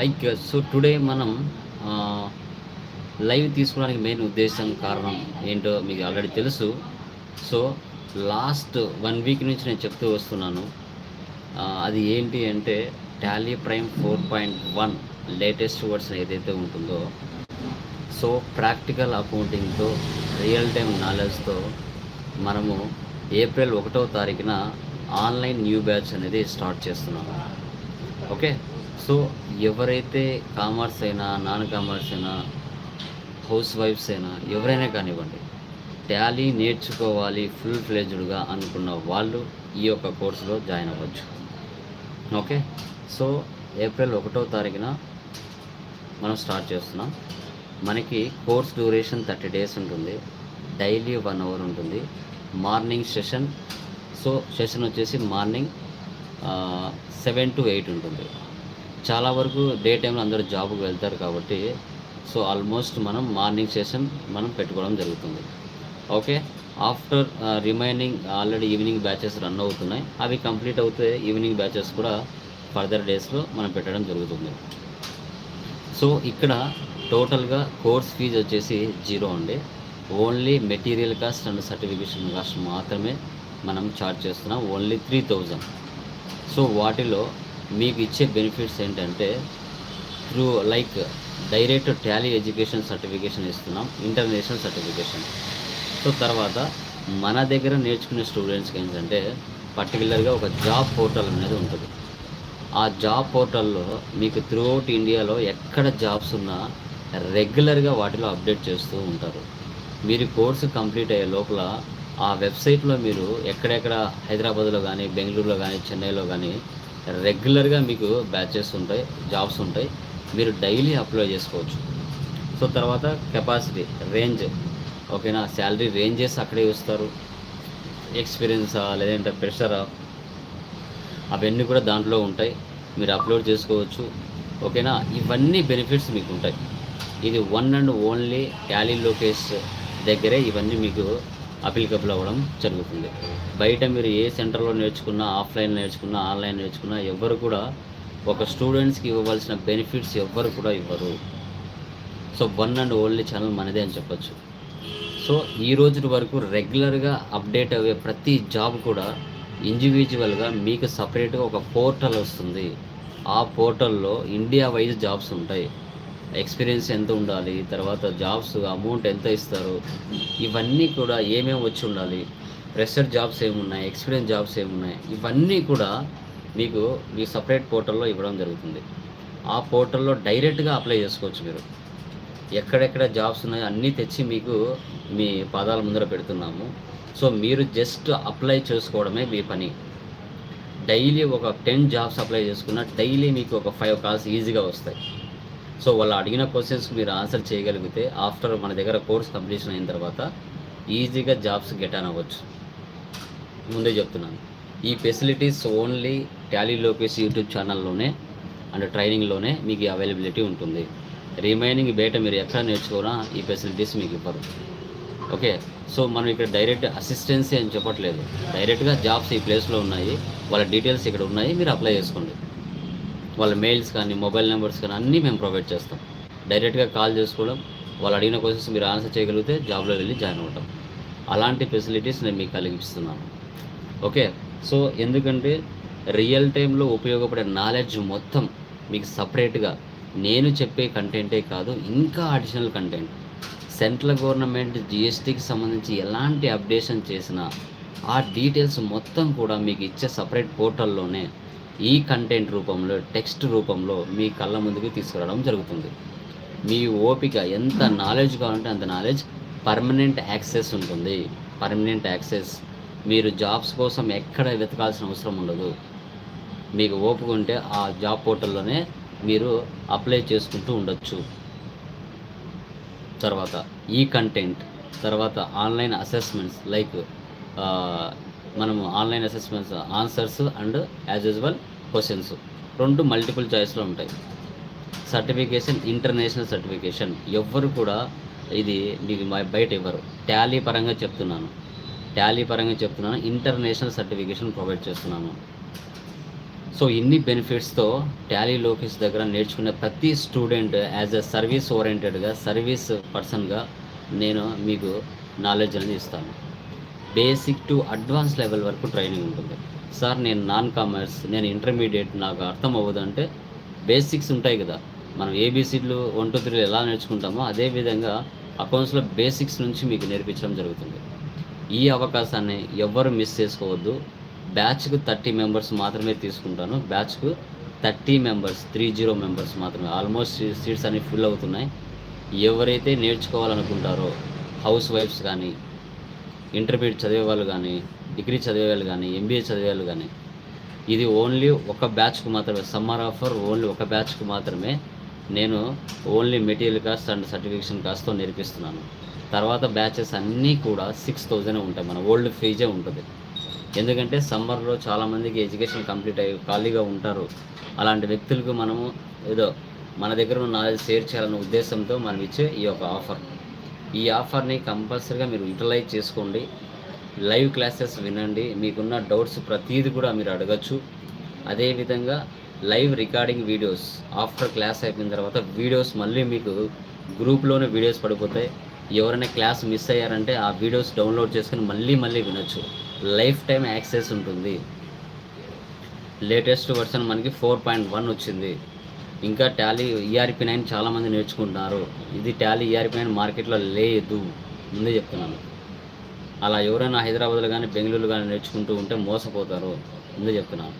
Like so today మనం live తీసుకోవడానికి main ఉద్దేశం కారణం ఏంటో మీకు ఆల్రెడీ తెలుసు. సో లాస్ట్ వన్ వీక్ నుంచి నేను చెప్తూ వస్తున్నాను. అది ఏంటి అంటే Tally Prime four point one latest version ఏదైతే ఉంటుందో సో ప్రాక్టికల్ అకౌంటింగ్తో రియల్ టైం నాలెడ్జ్తో మనము ఏప్రిల్ ఒకటో తారీఖున ఆన్లైన్ న్యూ బ్యాచ్ అనేది స్టార్ట్ చేస్తున్నాము. ఓకే? సో ఎవరైతే కామర్స్ అయినా నాన్ కామర్స్ అయినా హౌస్ వైఫ్స్ అయినా ఎవరైనా కానివ్వండి టాలీ నేర్చుకోవాలి ఫుల్ ఫ్లెజ్డ్గా అనుకున్న వాళ్ళు ఈ యొక్క కోర్సులో జాయిన్ అవ్వచ్చు. ఓకే? సో ఏప్రిల్ ఒకటో తారీఖున మనం స్టార్ట్ చేస్తున్నాం. మనకి కోర్స్ డ్యూరేషన్ థర్టీ డేస్ ఉంటుంది. డైలీ వన్ అవర్ ఉంటుంది. మార్నింగ్ సెషన్ సో సెషన్ వచ్చేసి మార్నింగ్ సెవెన్ టు ఎయిట్ ఉంటుంది. చాలా వరకు డే టైంలో అందరూ జాబ్కి వెళ్తారు కాబట్టి సో ఆల్మోస్ట్ మనం మార్నింగ్ సెషన్ మనం పెట్టుకోవడం జరుగుతుంది. Okay? After remaining already evening batches run అవుతున్నాయి. అవి కంప్లీట్ అవుతే ఈవినింగ్ బ్యాచెస్ కూడా ఫర్దర్ డేస్లో మనం పెట్టడం జరుగుతుంది. సో ఇక్కడ టోటల్గా కోర్స్ ఫీజు వచ్చేసి జీరో అండి. Only material cost and certification cost మాత్రమే మనం ఛార్జ్ చేస్తున్నాం. Only three thousand. సో వాటిలో మీకు ఇచ్చే బెనిఫిట్స్ ఏంటంటే through like direct Tally education certification ఇస్తున్నాం ఇంటర్నేషనల్ సర్టిఫికేషన్ సో తర్వాత మన దగ్గర నేర్చుకునే స్టూడెంట్స్కి ఏంటంటే పర్టికులర్గా ఒక జాబ్ పోర్టల్ అనేది ఉంటుంది. ఆ జాబ్ పోర్టల్లో మీకు త్రూఅవుట్ ఇండియాలో ఎక్కడ జాబ్స్ ఉన్నా రెగ్యులర్గా వాటిలో అప్డేట్ చేస్తూ ఉంటారు. మీరు కోర్సు కంప్లీట్ అయ్యే లోపల ఆ వెబ్సైట్లో మీరు ఎక్కడెక్కడ హైదరాబాద్లో కానీ బెంగళూరులో కానీ చెన్నైలో కానీ రెగ్యులర్గా మీకు బ్యాచెస్ ఉంటాయి జాబ్స్ ఉంటాయి. మీరు డైలీ అప్లై చేసుకోవచ్చు. సో తర్వాత కెపాసిటీ రేంజ్. ఓకేనా? శాలరీ రేంజెస్ అక్కడే ఇస్తారు ఎక్స్పీరియన్సా లేదంటే ప్రెషరా? అవన్నీ కూడా దాంట్లో ఉంటాయి. మీరు అప్లోడ్ చేసుకోవచ్చు. ఓకేనా? ఇవన్నీ బెనిఫిట్స్ మీకు ఉంటాయి. ఇది వన్ అండ్ ఓన్లీ క్యాలీ లోకేష్ దగ్గరే ఇవన్నీ మీకు అప్లికబుల్ అవ్వడం జరుగుతుంది. బయట మీరు ఏ సెంటర్లో నేర్చుకున్నా ఆఫ్లైన్ నేర్చుకున్నా ఆన్లైన్ నేర్చుకున్నా ఎవరు కూడా ఒక స్టూడెంట్స్కి ఇవ్వవలసిన బెనిఫిట్స్ ఎవ్వరు కూడా ఇవ్వరు. So one and only channel మనదే అని చెప్పొచ్చు. సో ఈ రోజు వరకు రెగ్యులర్గా అప్డేట్ అయ్యే ప్రతి జాబ్ కూడా ఇండివిజువల్గా మీకు సపరేట్గా ఒక పోర్టల్ వస్తుంది. ఆ పోర్టల్లో ఇండియా వైజ్ జాబ్స్ ఉంటాయి. ఎక్స్పీరియన్స్ ఎంత ఉండాలి తర్వాత జాబ్స్ అమౌంట్ ఎంత ఇస్తారు ఇవన్నీ కూడా ఏమేమి వచ్చి ఉండాలి ప్రెషర్ జాబ్స్ ఏమున్నాయి ఎక్స్పీరియన్స్ జాబ్స్ ఏమున్నాయి ఇవన్నీ కూడా మీకు మీ సపరేట్ పోర్టల్లో ఇవ్వడం జరుగుతుంది. ఆ పోర్టల్లో డైరెక్ట్గా అప్లై చేసుకోవచ్చు మీరు. ఎక్కడెక్కడ జాబ్స్ ఉన్నాయో అన్నీ తెచ్చి మీకు మీ పాదాల ముందర పెడుతున్నాము. సో మీరు జస్ట్ అప్లై చేసుకోవడమే మీ పని. డైలీ ఒక టెన్ జాబ్స్ అప్లై చేసుకున్న డైలీ మీకు ఒక ఫైవ్ కాల్స్ ఈజీగా వస్తాయి. సో వాళ్ళు అడిగిన క్వశ్చన్స్కి మీరు ఆన్సర్ చేయగలిగితే ఆఫ్టర్ మన దగ్గర కోర్స్ కంప్లీషన్ అయిన తర్వాత ఈజీగా జాబ్స్ గెట్ ఆన్ అవ్వచ్చు. ముందే చెప్తున్నాను. ఈ facilities only Tally Lokesh YouTube ఛానల్లోనే and ట్రైనింగ్లోనే మీకు అవైలబిలిటీ ఉంటుంది. రిమైనింగ్ బయట మీరు ఎక్కడ నేర్చుకోరా ఈ ఫెసిలిటీస్ మీకు ఇవ్వరు. ఓకే సో మనం ఇక్కడ డైరెక్ట్ అసిస్టెన్సీ అని చెప్పట్లేదు. డైరెక్ట్గా జాబ్స్ ఈ ప్లేస్లో ఉన్నాయి. వాళ్ళ డీటెయిల్స్ ఇక్కడ ఉన్నాయి. మీరు అప్లై చేసుకోండి. వాళ్ళ మెయిల్స్ కానీ మొబైల్ నెంబర్స్ కానీ అన్నీ మేము ప్రొవైడ్ చేస్తాం. డైరెక్ట్గా కాల్ చేసుకోవడం వాళ్ళు అడిగిన క్వశ్చన్స్ మీరు ఆన్సర్ చేయగలిగితే జాబ్లో వెళ్ళి జాయిన్ అవ్వటం. అలాంటి ఫెసిలిటీస్ నేను మీకు కలిగిస్తున్నాను. ఓకే సో ఎందుకంటే రియల్ టైంలో ఉపయోగపడే నాలెడ్జ్ మొత్తం మీకు సపరేట్గా నేను చెప్పే కంటెంటే కాదు ఇంకా అడిషనల్ కంటెంట్ సెంట్రల్ గవర్నమెంట్ జిఎస్టీకి సంబంధించి ఎలాంటి అప్డేషన్ చేసినా ఆ డీటెయిల్స్ మొత్తం కూడా మీకు ఇచ్చే సపరేట్ పోర్టల్లోనే ఈ కంటెంట్ రూపంలో టెక్స్ట్ రూపంలో మీ కళ్ళ ముందుకు తీసుకురావడం జరుగుతుంది. మీ ఓపిక ఎంత నాలెడ్జ్ కావాలంటే అంత నాలెడ్జ్ పర్మనెంట్ యాక్సెస్ ఉంటుంది. పర్మనెంట్ యాక్సెస్ మీరు జాబ్స్ కోసం ఎక్కడ వెతకాల్సిన అవసరం ఉండదు. మీకు ఓపిక ఉంటే ఆ జాబ్ పోర్టల్లోనే మీరు అప్లై చేసుకుంటూ ఉండొచ్చు. తర్వాత ఈ కంటెంట్ తర్వాత ఆన్లైన్ అసెస్మెంట్స్ లైక్ మనము online assessments answers and as usual questions రెండు మల్టిపుల్ చాయిస్లో ఉంటాయి. సర్టిఫికేషన్ ఇంటర్నేషనల్ సర్టిఫికేషన్ ఎవ్వరు కూడా ఇది మీకు బయట ఇవ్వరు. టాలీ పరంగా చెప్తున్నాను. టాలీ పరంగా చెప్తున్నాను. ఇంటర్నేషనల్ సర్టిఫికేషన్ ప్రొవైడ్ చేస్తున్నాను. సో ఇన్ని బెనిఫిట్స్తో టాలీ లోకేష్ దగ్గర నేర్చుకునే ప్రతి స్టూడెంట్ యాజ్ అ సర్వీస్ ఓరియంటెడ్గా సర్వీస్ పర్సన్గా నేను మీకు నాలెడ్జ్ అనేది ఇస్తాను. బేసిక్ టు అడ్వాన్స్ లెవెల్ వరకు ట్రైనింగ్ ఉంటుంది. సార్ నేను నాన్ కామర్స్ నేను ఇంటర్మీడియట్ నాకు అర్థం అవ్వదు అంటే బేసిక్స్ ఉంటాయి కదా. మనం ఏబీసీలు వన్ టూ త్రీలు ఎలా నేర్చుకుంటామో అదేవిధంగా అకౌంట్స్లో బేసిక్స్ నుంచి మీకు నేర్పించడం జరుగుతుంది. ఈ అవకాశాన్ని ఎవ్వరు మిస్ చేసుకోవద్దు. బ్యాచ్కు థర్టీ మెంబర్స్ మాత్రమే తీసుకుంటాను. బ్యాచ్కు thirty members three zero members మాత్రమే. ఆల్మోస్ట్ సీట్స్ అన్ని ఫుల్ అవుతున్నాయి. ఎవరైతే నేర్చుకోవాలనుకుంటారో హౌస్ వైఫ్స్ కానీ ఇంటర్మీడియట్ చదివే వాళ్ళు కానీ డిగ్రీ చదివే వాళ్ళు కానీ ఎంబీఏ చదివే వాళ్ళు కానీ ఇది ఓన్లీ ఒక బ్యాచ్కు మాత్రమే సమ్మర్ ఆఫర్ ఓన్లీ ఒక బ్యాచ్కు మాత్రమే నేను only material cost and certification కాస్ట్తో నేర్పిస్తున్నాను. తర్వాత బ్యాచెస్ అన్నీ కూడా సిక్స్ థౌజండ్ ఉంటాయి. మన ఓల్డ్ ఫీజే ఉంటుంది. ఎందుకంటే సమ్మర్లో చాలామందికి ఎడ్యుకేషన్ కంప్లీట్ అయ్యి ఖాళీగా ఉంటారు. అలాంటి వ్యక్తులకు మనము ఏదో మన దగ్గర ఉన్న నాలెడ్జ్ షేర్ చేయాలనే ఉద్దేశంతో మనం ఇచ్చే ఈ యొక్క ఆఫర్ ఈ ఆఫర్ని కంపల్సరీగా మీరు యూటిలైజ్ చేసుకోండి. లైవ్ క్లాసెస్ వినండి. మీకున్న డౌట్స్ ప్రతీది కూడా మీరు అడగచ్చు. అదేవిధంగా live recording videos after class అయిపోయిన తర్వాత వీడియోస్ మళ్ళీ మీకు గ్రూప్లోనే వీడియోస్ పడిపోతాయి. ఎవరైనా క్లాస్ మిస్ అయ్యారంటే ఆ వీడియోస్ డౌన్లోడ్ చేసుకుని మళ్ళీ మళ్ళీ వినొచ్చు. లైఫ్ టైం యాక్సెస్ ఉంటుంది. లేటెస్ట్ వర్షన్ మనకి ఫోర్ పాయింట్ వన్ వచ్చింది. ఇంకా టాలీ ఈఆర్పి నైన్ చాలామంది నేర్చుకుంటున్నారు. ఇది టాలీ ఈఆర్పి నైన్ మార్కెట్లో లేదు. ముందే చెప్తున్నాను. అలా ఎవరైనా హైదరాబాద్లో కానీ బెంగళూరులో కానీ నేర్చుకుంటూ ఉంటే మోసపోతారు. ముందే చెప్తున్నాను.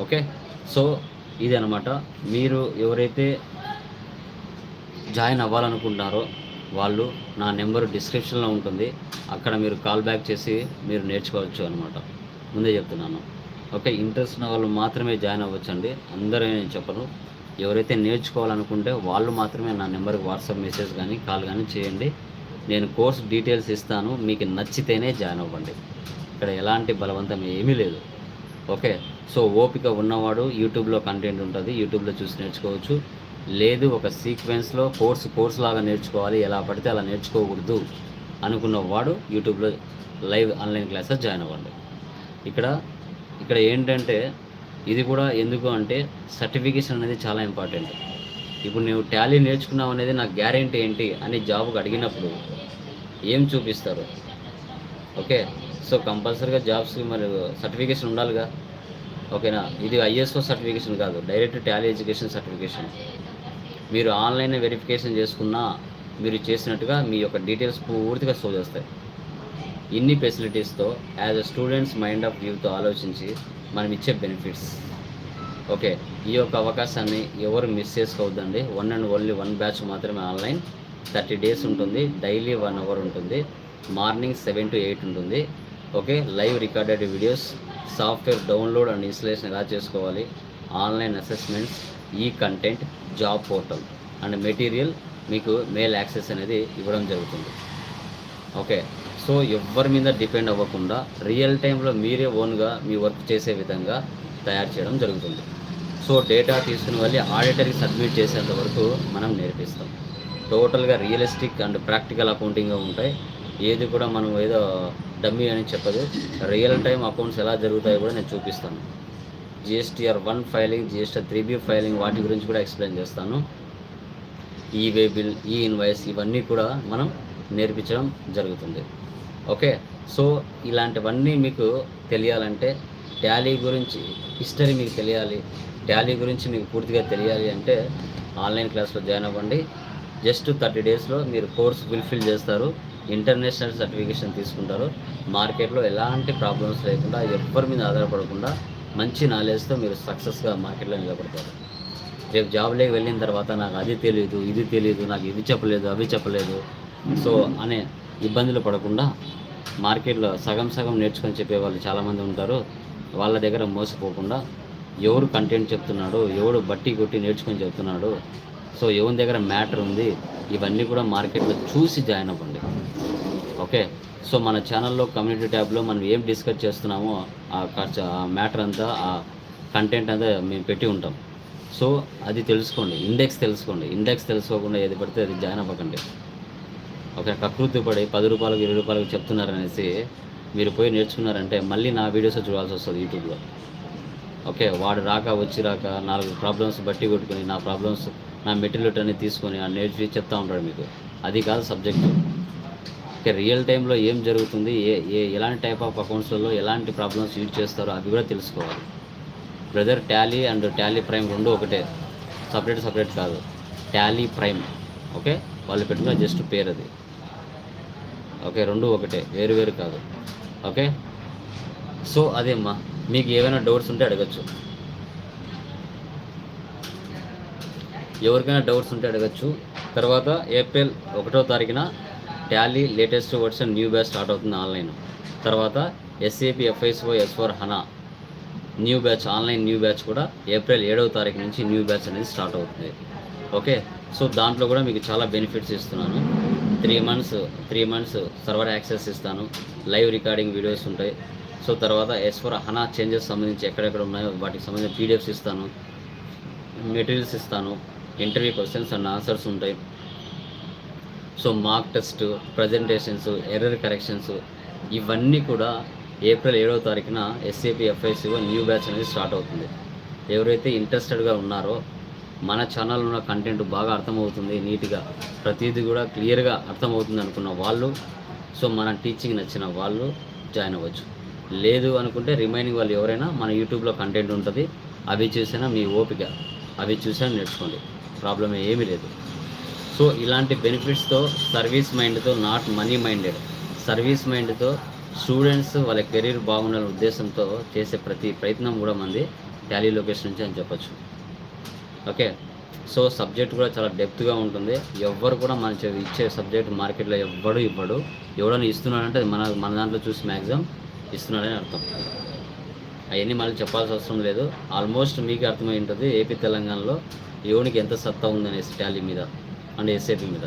ఓకే? సో ఇది అనమాట మీరు ఎవరైతే జాయిన్ అవ్వాలనుకుంటున్నారో వాళ్ళు నా నెంబర్ డిస్క్రిప్షన్లో ఉంటుంది. అక్కడ మీరు కాల్ బ్యాక్ చేసి మీరు నేర్చుకోవచ్చు అనమాట ముందే చెప్తున్నాను. ఓకే ఇంట్రెస్ట్ ఉన్న వాళ్ళు మాత్రమే జాయిన్ అవ్వచ్చండి. అందరూ నేను చెప్పను ఎవరైతే నేర్చుకోవాలనుకుంటే వాళ్ళు మాత్రమే నా నెంబర్కి వాట్సాప్ మెసేజ్ కానీ కాల్ కానీ చేయండి. నేను కోర్స్ డీటెయిల్స్ ఇస్తాను. మీకు నచ్చితేనే జాయిన్ అవ్వండి. ఇక్కడ ఎలాంటి బలవంతం ఏమీ లేదు. ఓకే సో ఓపిక ఉన్నవాడు యూట్యూబ్లో కంటెంట్ ఉంటుంది. యూట్యూబ్లో చూసి నేర్చుకోవచ్చు. లేదు ఒక సీక్వెన్స్లో కోర్స్ కోర్స్ లాగా నేర్చుకోవాలి. ఎలా పడితే అలా నేర్చుకోకూడదు అనుకున్న వాడు యూట్యూబ్లో లైవ్ ఆన్లైన్ క్లాసెస్ జాయిన్ అవ్వండి. ఇక్కడ ఇక్కడ ఏంటంటే ఇది కూడా ఎందుకు అంటే సర్టిఫికేషన్ అనేది చాలా ఇంపార్టెంట్ ఇప్పుడు నువ్వు టాలీ నేర్చుకున్నావు అనేది నాకు గ్యారెంటీ ఏంటి అని జాబ్కి అడిగినప్పుడు ఏం చూపిస్తారు? ఓకే సో కంపల్సరీగా జాబ్స్కి మరి సర్టిఫికేషన్ ఉండాలిగా. ఓకేనా ఇది ఐఎస్ఓ సర్టిఫికేషన్ కాదు డైరెక్ట్ టాలీ ఎడ్యుకేషన్ సర్టిఫికేషన్ మీరు ఆన్లైన్ వెరిఫికేషన్ చేసుకున్నా మీరు చేసినట్టుగా మీ యొక్క డీటెయిల్స్ పూర్తిగా షో చేస్తాయి. ఇన్ని ఫెసిలిటీస్తో as a students mind of వ్యూతో ఆలోచించి మనం ఇచ్చే బెనిఫిట్స్. ఓకే ఈ యొక్క అవకాశాన్ని ఎవరు మిస్ చేసుకోవద్దండి. One and only one batch మాత్రమే ఆన్లైన్. థర్టీ డేస్ ఉంటుంది డైలీ వన్ అవర్ ఉంటుంది మార్నింగ్ సెవెన్ టు ఎయిట్ ఉంటుంది. Okay live recorded videos software download and installation ఎలా చేసుకోవాలి ఆన్లైన్ అసెస్మెంట్స్ ఈ content job portal and material మీకు mail access అనేది ఇవ్వడం జరుగుతుంది. ఓకే సో ఎవరి మీద డిపెండ్ అవ్వకుండా రియల్ టైంలో మీరే ఓన్గా మీ వర్క్ చేసే విధంగా తయారు చేయడం జరుగుతుంది. సో డేటా తీసుకుని వెళ్ళి ఆడిటర్కి సబ్మిట్ చేసేంత వరకు మనం నేర్పిస్తాం. టోటల్గా రియలిస్టిక్ అండ్ ప్రాక్టికల్ అకౌంటింగ్గా ఉంటాయి. ఏది కూడా మనం ఏదో డమ్మీ అని చెప్పదు. రియల్ టైం అకౌంట్స్ ఎలా జరుగుతాయో కూడా నేను చూపిస్తాను. GSTR one filing GSTR three B filing వాటి గురించి కూడా ఎక్స్ప్లెయిన్ చేస్తాను. ఈ వే బిల్ ఈ ఇన్వాయిస్ ఇవన్నీ కూడా మనం నేర్పించడం జరుగుతుంది. ఓకే? సో ఇలాంటివన్నీ మీకు తెలియాలంటే టాలీ గురించి హిస్టరీ మీకు తెలియాలి. టాలీ గురించి మీకు పూర్తిగా తెలియాలి అంటే ఆన్లైన్ క్లాస్లో జాయిన్ అవ్వండి. జస్ట్ థర్టీ డేస్లో మీరు కోర్స్ ఫుల్ఫిల్ చేస్తారు. ఇంటర్నేషనల్ సర్టిఫికేషన్ తీసుకుంటారు. మార్కెట్లో ఎలాంటి ప్రాబ్లమ్స్ లేకుండా ఎవరి మీద ఆధారపడకుండా మంచి నాలెడ్జ్తో మీరు సక్సెస్గా మార్కెట్లో నిలబడతారు. రేపు జాబ్లోకి వెళ్ళిన తర్వాత నాకు అది తెలియదు ఇది తెలియదు నాకు ఇది చెప్పలేదు అవి చెప్పలేదు. సో అనే ఇబ్బందులు పడకుండా మార్కెట్లో సగం సగం నేర్చుకొని చెప్పే వాళ్ళు చాలామంది ఉంటారు. వాళ్ళ దగ్గర మోసపోకుండా ఎవరు కంటెంట్ చెప్తున్నాడు ఎవడు బట్టి కొట్టి నేర్చుకొని చెప్తున్నాడు సో ఎవరి దగ్గర మ్యాటర్ ఉంది ఇవన్నీ కూడా మార్కెట్లో చూసి జాయిన్ అవ్వండి. ఓకే? సో మన ఛానల్లో కమ్యూనిటీ ట్యాబ్లో మనం ఏం డిస్కస్ చేస్తున్నామో ఆ ఖర్చు ఆ మ్యాటర్ అంతా ఆ కంటెంట్ అంతా మేము పెట్టి ఉంటాం. సో అది తెలుసుకోండి. ఇండెక్స్ తెలుసుకోండి. ఇండెక్స్ తెలుసుకోకుండా ఏది పడితే అది జాయిన్ అవ్వకండి. ఒక కకృతి పడి పది రూపాయలకు ఇరవై రూపాయలకు చెప్తున్నారనేసి మీరు పోయి నేర్చుకున్నారంటే మళ్ళీ నా వీడియోస్ చూడాల్సి వస్తుంది యూట్యూబ్లో. ఓకే వాడు రాక వచ్చి రాక నాలుగు ప్రాబ్లమ్స్ బట్టి కొట్టుకొని నా ప్రాబ్లమ్స్ నా మెటీరియల్ అన్ని తీసుకొని ఆ నేర్చి చెప్తా ఉంటాడు మీకు. అది కాదు సబ్జెక్టు. ఓకే రియల్ టైంలో ఏం జరుగుతుంది ఏ ఏ ఎలాంటి టైప్ ఆఫ్ అకౌంట్స్లలో ఎలాంటి ప్రాబ్లమ్స్ యూజ్ చేస్తారో అవి కూడా తెలుసుకోవాలి. Brother Tally and Tally Prime రెండు ఒకటే. సపరేట్ సపరేట్ కాదు. Tally Prime. ఓకే వాళ్ళు పెట్టుకున్న జస్ట్ పేరు అది. ఓకే రెండు ఒకటే. వేరు వేరు కాదు. ఓకే? సో అదేమ్మా. మీకు ఏమైనా డౌట్స్ ఉంటే అడగచ్చు. ఎవరికైనా డౌట్స్ ఉంటే అడగచ్చు. తర్వాత ఏప్రిల్ ఒకటో తారీఖున Tally latest version new batch start అవుతుంది ఆన్లైన్. తర్వాత SAP FICO S four HANA new batch online new batch కూడా ఏప్రిల్ ఏడవ తారీఖు నుంచి న్యూ బ్యాచ్ అనేది స్టార్ట్ అవుతుంది. ఓకే? సో దాంట్లో కూడా మీకు చాలా బెనిఫిట్స్ ఇస్తున్నాను. Three months three months server access ఇస్తాను. లైవ్ రికార్డింగ్ వీడియోస్ ఉంటాయి. సో తర్వాత ఎస్ ఫర్ హనా చేంజెస్ సంబంధించి ఎక్కడెక్కడ ఉన్నాయో వాటికి సంబంధించిన పీడిఎఫ్స్ ఇస్తాను. మెటీరియల్స్ ఇస్తాను. ఇంటర్వ్యూ క్వశ్చన్స్ అండ్ ఆన్సర్స్ ఉంటాయి. So mock test presentations error corrections ఇవన్నీ కూడా ఏప్రిల్ ఏడవ తారీఖున ఎస్ఏపి ఎఫ్ఐసిఓ న్యూ బ్యాచ్ అనేది స్టార్ట్ అవుతుంది. ఎవరైతే ఇంట్రెస్టెడ్గా ఉన్నారో మన ఛానల్లో ఉన్న కంటెంట్ బాగా అర్థమవుతుంది నీట్గా ప్రతిదీ కూడా క్లియర్గా అర్థమవుతుంది అనుకున్న వాళ్ళు సో మన టీచింగ్ నచ్చిన వాళ్ళు జాయిన్ అవ్వచ్చు. లేదు అనుకుంటే రిమైనింగ్ వాళ్ళు ఎవరైనా మన యూట్యూబ్లో కంటెంట్ ఉంటుంది అవి చూసినా మీ ఓపిక అవి చూసినా నేర్చుకోండి. ప్రాబ్లం ఏమీ లేదు. సో ఇలాంటి బెనిఫిట్స్తో సర్వీస్ మైండ్తో నాట్ మనీ మైండెడ్ సర్వీస్ మైండ్తో స్టూడెంట్స్ వాళ్ళ కెరీర్ బాగుండాలనే ఉద్దేశంతో చేసే ప్రతి ప్రయత్నం కూడా మంది టాలీ లొకేషన్ నుంచి అని చెప్పొచ్చు. ఓకే. సో సబ్జెక్ట్ కూడా చాలా డెప్త్గా ఉంటుంది. ఎవ్వరు కూడా మన ఇచ్చే సబ్జెక్ట్ మార్కెట్లో ఎవ్వడు ఇవ్వడు. ఎవడని ఇస్తున్నాడంటే అది మన మన దాంట్లో చూసి మ్యాక్సిమం ఇస్తున్నాడని అర్థం. అవన్నీ మళ్ళీ చెప్పాల్సిన అవసరం లేదు. ఆల్మోస్ట్ మీకు అర్థమై ఉంటుంది ఏపీ తెలంగాణలో యోనికి ఎంత సత్తా ఉందనేసి టాలీ మీద అండ్ ఎస్ఏపీ మీద.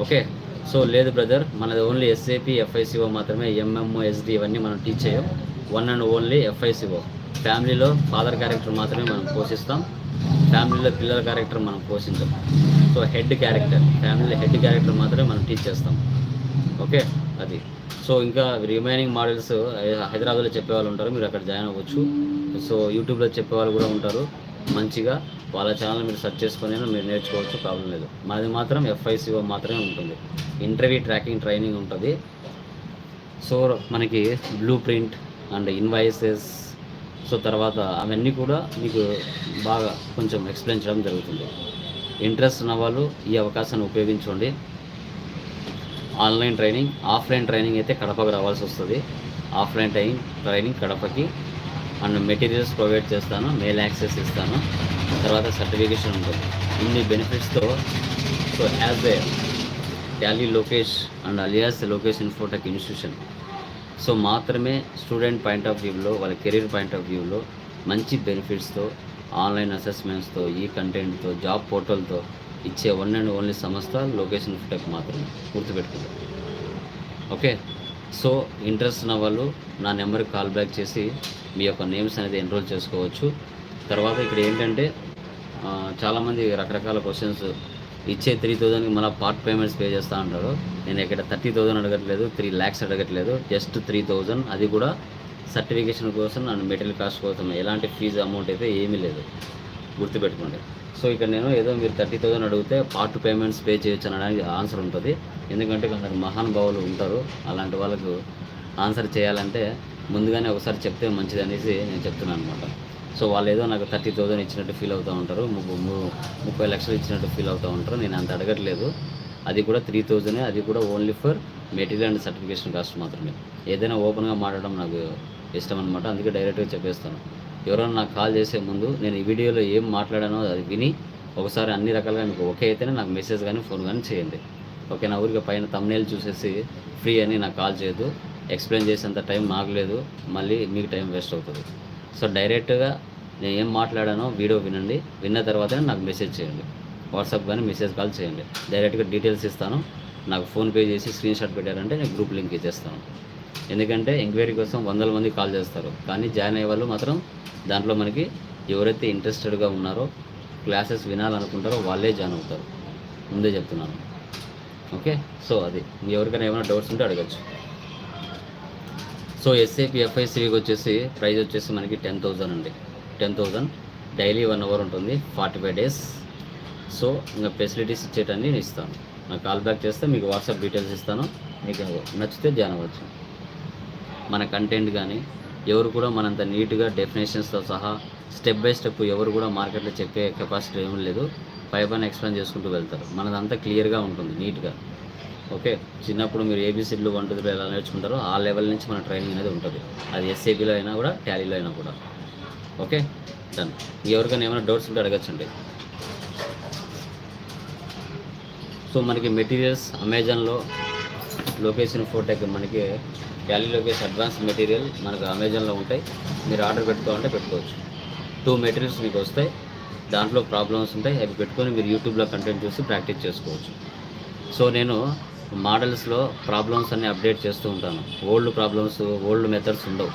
ఓకే. సో లేదు బ్రదర్ మనది ఓన్లీ ఎస్ఏపీ ఎఫ్ఐసిఓ మాత్రమే ఎంఎం ఎస్డి ఇవన్నీ మనం టీచ్ చేయం. One and only FICO. ఫ్యామిలీలో ఫాదర్ క్యారెక్టర్ మాత్రమే మనం పోషిస్తాం. ఫ్యామిలీలో పిల్లల క్యారెక్టర్ మనం పోషించాం. సో హెడ్ క్యారెక్టర్ ఫ్యామిలీలో హెడ్ క్యారెక్టర్ మాత్రమే మనం టీచ్ చేస్తాం. ఓకే? అది. సో ఇంకా రిమైనింగ్ మోడల్స్ హైదరాబాద్లో చెప్పేవాళ్ళు ఉంటారు మీరు అక్కడ జాయిన్ అవ్వచ్చు. సో యూట్యూబ్లో చెప్పేవాళ్ళు కూడా ఉంటారు. మంచిగా వాళ్ళ ఛానల్ మీరు సెర్చ్ చేసుకొని మీరు నేర్చుకోవచ్చు ప్రాబ్లం లేదు. మాది మాత్రం ఎఫ్ఐసిఓ మాత్రమే ఉంటుంది. ఇంటర్వ్యూ ట్రాకింగ్ ట్రైనింగ్ ఉంటుంది. సో మనకి blueprint and invoices so తర్వాత అవన్నీ కూడా మీకు బాగా కొంచెం ఎక్స్ప్లెయిన్ చేయడం జరుగుతుంది. ఇంట్రెస్ట్ ఉన్న వాళ్ళు ఈ అవకాశాన్ని ఉపయోగించుకోండి ఆన్లైన్ ట్రైనింగ్ ఆఫ్లైన్ ట్రైనింగ్ అయితే కడపకు రావాల్సి వస్తుంది. ఆఫ్లైన్ ట్రైనింగ్ ట్రైనింగ్ కడపకి. అండ్ మెటీరియల్స్ ప్రొవైడ్ చేస్తాను మెయిల్ యాక్సెస్ ఇస్తాను. తర్వాత సర్టిఫికేషన్ ఉంటుంది. ఇన్ని బెనిఫిట్స్తో so as a Tally Lokesh and alias Lokesh infotech institution so మాత్రమే స్టూడెంట్ పాయింట్ ఆఫ్ వ్యూలో వాళ్ళ కెరీర్ పాయింట్ ఆఫ్ వ్యూలో మంచి బెనిఫిట్స్తో ఆన్లైన్ అసెస్మెంట్స్తో ఈ కంటెంట్తో జాబ్ పోర్టల్తో ఇచ్చే వన్ అండ్ ఓన్లీ సంస్థ లొకేషన్ టెక్ మాత్రమే గుర్తుపెట్టుకుంటాం ఓకే? సో ఇంట్రెస్ట్ ఉన్న వాళ్ళు నా నెంబర్కి కాల్ బ్యాక్ చేసి మీ యొక్క నేమ్స్ అనేది ఎన్రోల్ చేసుకోవచ్చు. తర్వాత ఇక్కడ ఏంటంటే చాలామంది రకరకాల క్వశ్చన్స్ ఇచ్చే త్రీ థౌజండ్కి మళ్ళీ పార్ట్ పేమెంట్స్ పే చేస్తూ ఉంటారు నేను ఇక్కడ థర్టీ థౌజండ్ అడగట్లేదు త్రీ ల్యాక్స్ అడగట్లేదు జస్ట్ త్రీ థౌజండ్ అది కూడా సర్టిఫికేషన్ కోసం అండ్ మెటీరియల్ కాస్ట్ కోసం. ఎలాంటి ఫీజు అమౌంట్ అయితే ఏమీ లేదు. గుర్తుపెట్టుకోండి. సో ఇక్కడ నేను ఏదో మీరు థర్టీ థౌసండ్ అడిగితే పార్ట్ పేమెంట్స్ పే చేయొచ్చు అనడానికి ఆన్సర్ ఉంటుంది. ఎందుకంటే కొందరు మహానుభావులు ఉంటారు. అలాంటి వాళ్ళకు ఆన్సర్ చేయాలంటే ముందుగానే ఒకసారి చెప్తే మంచిది అనేసి నేను చెప్తున్నాను అనమాట సో వాళ్ళు ఏదో నాకు థర్టీ థౌసండ్ ఇచ్చినట్టు ఫీల్ అవుతూ ఉంటారు ము- ముప్పై లక్షలు ఇచ్చినట్టు ఫీల్ అవుతూ ఉంటారు నేను అంత అడగట్లేదు. అది కూడా త్రీ థౌజండ్ అది కూడా only for material and certification cost మాత్రమే. ఏదైనా ఓపెన్గా మాట్లాడడం నాకు ఇష్టం అనమాట అందుకే డైరెక్ట్గా చెప్పేస్తాను. ఎవరైనా నాకు కాల్ చేసే ముందు నేను ఈ వీడియోలో ఏం మాట్లాడానో అది విని ఒకసారి అన్ని రకాలుగా మీకు ఓకే అయితేనే నాకు మెసేజ్ కానీ ఫోన్ కానీ చేయండి. ఓకే నా ఊరికి పైన తమ్నేల్ చూసేసి ఫ్రీ అని నాకు కాల్ చేయదు ఎక్స్ప్లెయిన్ చేసేంత టైం నాకు లేదు మళ్ళీ మీకు టైం వేస్ట్ అవుతుంది. సో డైరెక్ట్గా నేను ఏం మాట్లాడానో వీడియో వినండి. విన్న తర్వాతనే నాకు మెసేజ్ చేయండి. వాట్సాప్ కానీ మెసేజ్ కాల్ చేయండి. డైరెక్ట్గా డీటెయిల్స్ ఇస్తాను. నాకు ఫోన్పే చేసి స్క్రీన్ షాట్ పెట్టారంటే నేను గ్రూప్ లింక్ ఇచ్చేస్తాను. ఎందుకంటే ఎంక్వైరీ కోసం వందల మంది కాల్ చేస్తారు. కానీ జాయిన్ అయ్యే వాళ్ళు మాత్రం దాంట్లో మనకి ఎవరైతే ఇంట్రెస్టెడ్గా ఉన్నారో క్లాసెస్ వినాలనుకుంటారో వాళ్ళే జాయిన్ అవుతారు. ముందే చెప్తున్నాను. ఓకే? సో అది. మీ ఎవరికైనా ఏమైనా డౌట్స్ ఉంటే అడగచ్చు. సో ఎస్ఏపి ఎఫ్ఐసివికి వచ్చేసి ప్రైస్ వచ్చేసి మనకి టెన్ థౌజండ్ అండి. Ten thousand daily one hour ఉంటుంది ఫార్టీ ఫైవ్ డేస్ సో ఇంకా ఫెసిలిటీస్ ఇచ్చేటన్నీ నేను ఇస్తాను. నాకు కాల్ బ్యాక్ చేస్తే మీకు వాట్సాప్ డీటెయిల్స్ ఇస్తాను. మీకు నచ్చితే జాయిన్ అవ్వచ్చు. మన కంటెంట్ కానీ ఎవరు కూడా మనంత నీట్గా డెఫినేషన్స్తో సహా స్టెప్ బై స్టెప్ ఎవరు కూడా మార్కెట్లో చెప్పే కెపాసిటీ ఏమీ లేదు. పై పైన ఎక్స్ప్లెయిన్ చేసుకుంటూ వెళ్తారు. మనదంతా క్లియర్గా ఉంటుంది నీట్గా. ఓకే చిన్నప్పుడు మీరు ఏబీసీలు వన్ టూ త్రీ ఎలా నేర్చుకుంటారో ఆ లెవెల్ నుంచి మన ట్రైనింగ్ అనేది ఉంటుంది. అది ఎస్ఏబీలో అయినా కూడా ట్యాలీలో అయినా కూడా. Okay done. ఎవరికైనా ఏమైనా డౌట్స్ ఉంటే అడగచ్చండి. సో మనకి మెటీరియల్స్ అమెజాన్లో లొకేషన్ ఫోటోకి మనకి టాలీ లొకేషన్ అడ్వాన్స్ మెటీరియల్ మనకు అమెజాన్లో ఉంటాయి. మీరు ఆర్డర్ పెట్టుకోవాలంటే పెట్టుకోవచ్చు. టూ మెటీరియల్స్ మీకు వస్తాయి. దాంట్లో ప్రాబ్లమ్స్ ఉంటాయి. అవి పెట్టుకొని మీరు యూట్యూబ్లో కంటెంట్ చూసి ప్రాక్టీస్ చేసుకోవచ్చు. సో నేను మోడల్స్లో ప్రాబ్లమ్స్ అన్ని అప్డేట్ చేస్తూ ఉంటాను. ఓల్డ్ ప్రాబ్లమ్స్ ఓల్డ్ మెథడ్స్ ఉండవు.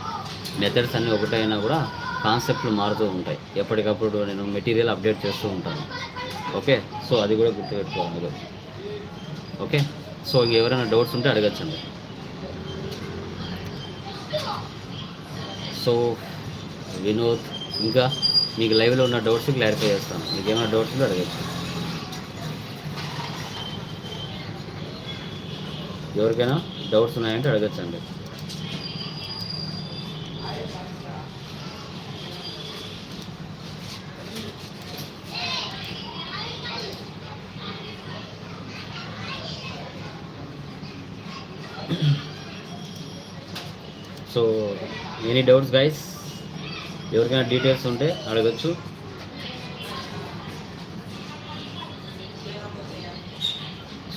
మెథడ్స్ అన్నీ ఒకటైనా కూడా కాన్సెప్ట్లు మారుతూ ఉంటాయి. ఎప్పటికప్పుడు నేను మెటీరియల్ అప్డేట్ చేస్తూ ఉంటాను. ఓకే? సో అది కూడా గుర్తుపెట్టుకోవాలి మీరు ఓకే? సో ఎవరైనా డౌట్స్ ఉంటే అడగచ్చండి. సో వినోద్ ఇంకా మీకు లైవ్లో ఉన్న డౌట్స్ క్లారిఫై చేస్తాను. మీకు ఏమైనా డౌట్స్ ఉంటే అడగచ్చు. ఎవరికైనా డౌట్స్ ఉన్నాయంటే అడగచ్చండి. సో ఎనీ డౌట్స్ గైస్ ఎవరికైనా డీటెయిల్స్ ఉంటే అడగచ్చు.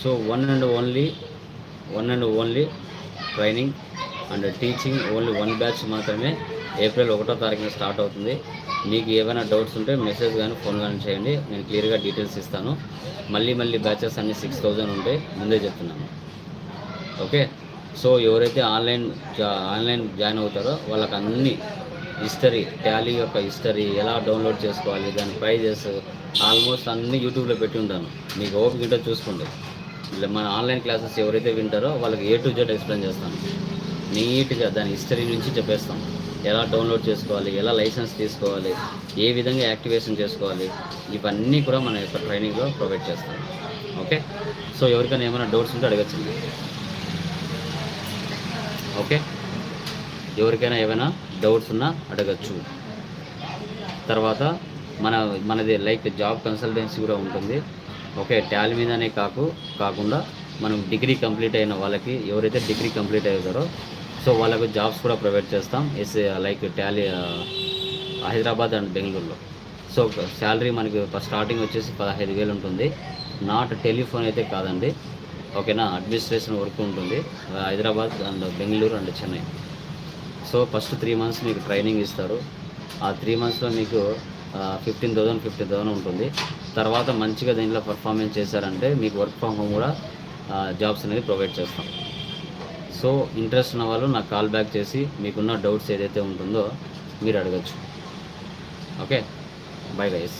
So one and only one and only training and teaching only one batch మాత్రమే ఏప్రిల్ ఒకటో తారీఖున స్టార్ట్ అవుతుంది. మీకు ఏమైనా డౌట్స్ ఉంటే మెసేజ్ కానీ ఫోన్ కానీ చేయండి. నేను క్లియర్గా డీటెయిల్స్ ఇస్తాను. మళ్ళీ మళ్ళీ బ్యాచెస్ అన్ని సిక్స్ థౌజండ్ ఉంటాయి. ముందే చెప్తున్నాను. ఓకే? సో ఎవరైతే ఆన్లైన్ జా- ఆన్లైన్ జాయిన్ అవుతారో వాళ్ళకి అన్ని హిస్టరీ ట్యాలీ యొక్క హిస్టరీ ఎలా డౌన్లోడ్ చేసుకోవాలి దాని ప్రైజెస్ ఆల్మోస్ట్ అన్ని యూట్యూబ్లో పెట్టి ఉంటాను. మీకు ఓపిక ఉంటే చూసుకోండి. ఇలా మన ఆన్లైన్ క్లాసెస్ ఎవరైతే వింటారో వాళ్ళకి ఏ టు జెడ్ ఎక్స్ప్లెయిన్ చేస్తాను. నీట్గా దాని హిస్టరీ నుంచి చెప్పేస్తాం. ఎలా డౌన్లోడ్ చేసుకోవాలి ఎలా లైసెన్స్ తీసుకోవాలి ఏ విధంగా యాక్టివేషన్ చేసుకోవాలి ఇవన్నీ కూడా మన యొక్క ట్రైనింగ్లో ప్రొవైడ్ చేస్తాం. ఓకే సో ఎవరికైనా ఏమైనా డౌట్స్ ఉంటే అడగచ్చండి ఓకే ఎవరికైనా ఏమైనా డౌట్స్ ఉన్నా అడగచ్చు. తర్వాత మన మనది లైక్ జాబ్ కన్సల్టెన్సీ కూడా ఉంటుంది. ఓకే టాలీ మీదనే కాకు కాకుండా మనం డిగ్రీ కంప్లీట్ అయిన వాళ్ళకి ఎవరైతే డిగ్రీ కంప్లీట్ అవుతారో సో వాళ్ళకు జాబ్స్ కూడా ప్రొవైడ్ చేస్తాం. Yes like Tally Hyderabad and బెంగళూరులో. సో శాలరీ మనకి స్టార్టింగ్ వచ్చేసి పదహైదు వేలు ఉంటుంది. నాట్ టెలిఫోన్ అయితే కాదండి. ఓకేనా? అడ్మినిస్ట్రేషన్ వర్క్ ఉంటుంది Hyderabad and Bangalore and Chennai. So first three months మీకు ట్రైనింగ్ ఇస్తారు. ఆ త్రీ మంత్స్లో మీకు ఫిఫ్టీన్ థౌసండ్ ఫిఫ్టీన్ థౌసండ్ ఉంటుంది. తర్వాత మంచిగా దీంట్లో పర్ఫార్మెన్స్ చేశారంటే మీకు వర్క్ ఫ్రమ్ హోమ్ కూడా జాబ్స్ అనేది ప్రొవైడ్ చేస్తాం. సో ఇంట్రెస్ట్ ఉన్న వాళ్ళు నాకు కాల్ బ్యాక్ చేసి మీకున్న డౌట్స్ ఏదైతే ఉంటుందో మీరు అడగచ్చు. Okay bye guys